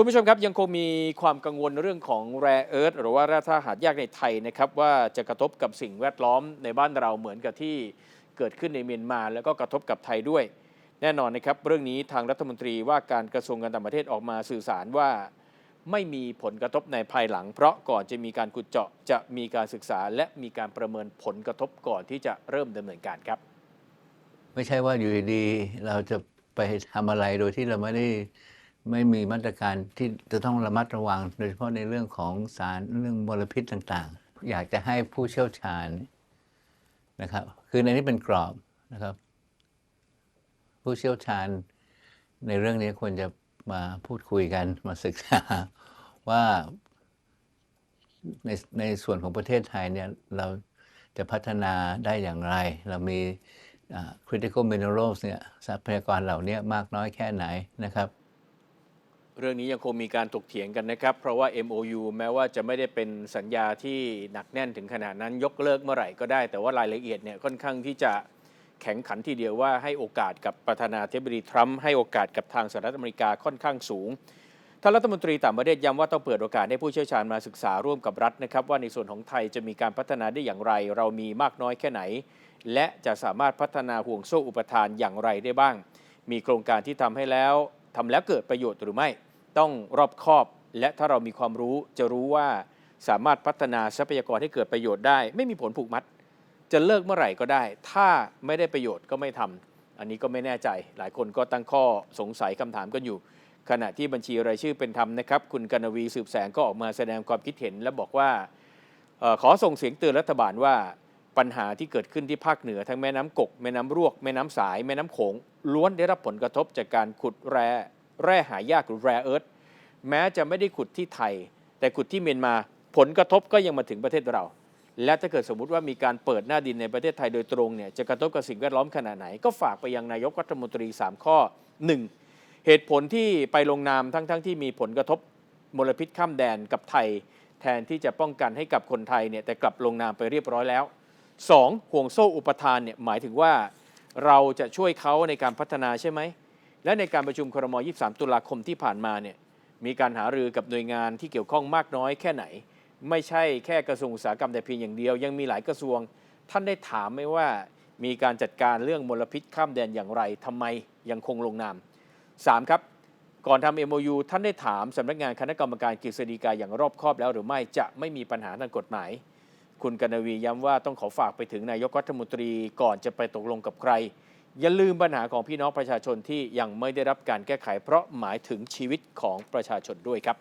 คุณผู้ชมครับยังคงมีความกังวลเรื่องของแร่เอิร์ธหรือว่าแร่ธาตุหายากในไทยนะครับว่าจะกระทบกับสิ่งแวดล้อมในบ้านเราเหมือนกับที่เกิดขึ้นในเมียนมา แล้วก็กระทบกับไทยด้วย แน่นอนนะครับ เรื่องนี้ทางรัฐมนตรีว่าการกระทรวงการต่างประเทศออกมาสื่อสารว่าไม่มีผลกระทบในภายหลัง เพราะก่อนจะมีการขุดเจาะจะมีการศึกษา และมีการประเมินผลกระทบก่อนที่จะเริ่มดำเนินการครับ ไม่ใช่ว่าอยู่ดีเราจะไปทำอะไรโดยที่เราไม่ได้ ไม่มีมาตรการที่จะต้องระมัดระวัง โดยเฉพาะในเรื่องของสารเรื่องมลพิษต่างๆ อยากจะให้ผู้เชี่ยวชาญนะครับ คือในนี้เป็นกรอบนะครับ ผู้เชี่ยวชาญในเรื่องนี้ควรจะมาพูดคุยกันมาศึกษาว่าในในส่วนของประเทศไทยเนี่ยเราจะพัฒนาได้อย่างไร เรามี critical minerals เนี่ยทรัพยากรเหล่านี้มากน้อยแค่ไหนนะครับ เรื่องนี้ยังคงมีการถกเถียงกันนะครับ เพราะว่า MOU แม้ว่าจะไม่ได้เป็นสัญญาที่หนักแน่นถึงขนาดนั้นยกเลิกเมื่อไหร่ก็ได้ แต่ว่ารายละเอียดเนี่ยค่อนข้างที่จะแข็งขันทีเดียวว่าให้โอกาสกับประธานาธิบดีทรัมป์ให้โอกาสกับทางสหรัฐอเมริกาค่อนข้างสูงท่านรัฐมนตรีต่างประเทศย้ำว่าต้องเปิดโอกาสให้ผู้เชี่ยวชาญมาศึกษาร่วมกับรัฐนะครับ ว่าในส่วนของไทยจะมีการพัฒนาได้อย่างไร เรามีมากน้อยแค่ไหน และจะสามารถพัฒนาห่วงโซ่อุปทานอย่างไรได้บ้าง มีโครงการที่ทำให้แล้วทำแล้วเกิดประโยชน์หรือไม่ ต้องรอบคอบ และถ้าเรามีความรู้จะรู้ว่าสามารถพัฒนาทรัพยากรให้เกิดประโยชน์ได้ ไม่มีผลผูกมัด จะเลิกเมื่อไหร่ก็ได้ ถ้าไม่ได้ประโยชน์ก็ไม่ทำอันนี้ก็ไม่แน่ใจ หลายคนก็ตั้งข้อสงสัยคำถามกันอยู่ ขณะที่บัญชีรายชื่อเป็นธรรมนะครับ คุณกนวีสืบแสงก็ออกมาแสดงความคิดเห็น และบอกว่าออขอส่งเสียงเตือนรัฐบาลว่าปัญหาที่เกิดขึ้นที่ภาคเหนือ ทั้งแม่น้ำกก แม่น้ำรวก แม่น้ำสาย แม่น้ำโขงล้วนได้รับผลกระทบจากการขุดแร่ แร่หายากหรือแร่เอิร์ธแม้จะไม่ได้ขุดที่ไทย แต่ขุดที่เมียนมาผลกระทบก็ยังมาถึงประเทศเรา และถ้าเกิดสมมุติว่ามีการเปิดหน้าดินในประเทศไทยโดยตรงเนี่ยจะกระทบกับสิ่งแวดล้อมขนาดไหน ก็ฝากไปยังนายกรัฐมนตรี 3 ข้อ 1. เหตุผลที่ไปลงนามทั้งๆทที่มีผลกระทบมลพิษข้ามแดนกับไทย แทนที่จะป้องกันให้กับคนไทยเนี่ยแต่กลับลงนามไปเรียบร้อยแล้ว 2. ห่วงโซ่อุปทานเนี่ยหมายถึงว่า เราจะช่วยเขาในการพัฒนาใช่ไหม และในการประชุมครม 23 ตุลาคมที่ผ่านมาเนี่ยมีการหารือกับหน่วยงานที่เกี่ยวข้องมากน้อยแค่ไหน ไม่ใช่แค่กระทรวงอุตสาหกรรมแต่เพียงอย่างเดียว ยังมีหลายกระทรวง ท่านได้ถามไหมว่า มีการจัดการเรื่องมลพิษข้ามแดนอย่างไรทำไมยังคงลงนาม 3. ครับก่อนทำ MOU ท่านได้ถามสำนักงานคณะกรรมการกฤษฎีกาอย่างรอบคอบแล้วหรือไม่จะไม่มีปัญหาทางกฎหมาย คุณกนวีย้ำว่าต้องขอฝากไปถึงนายกรัฐมนตรีก่อนจะไปตกลงกับใคร อย่าลืมปัญหาของพี่น้องประชาชนที่ยังไม่ได้รับการแก้ไข เพราะหมายถึงชีวิตของประชาชนด้วยครับ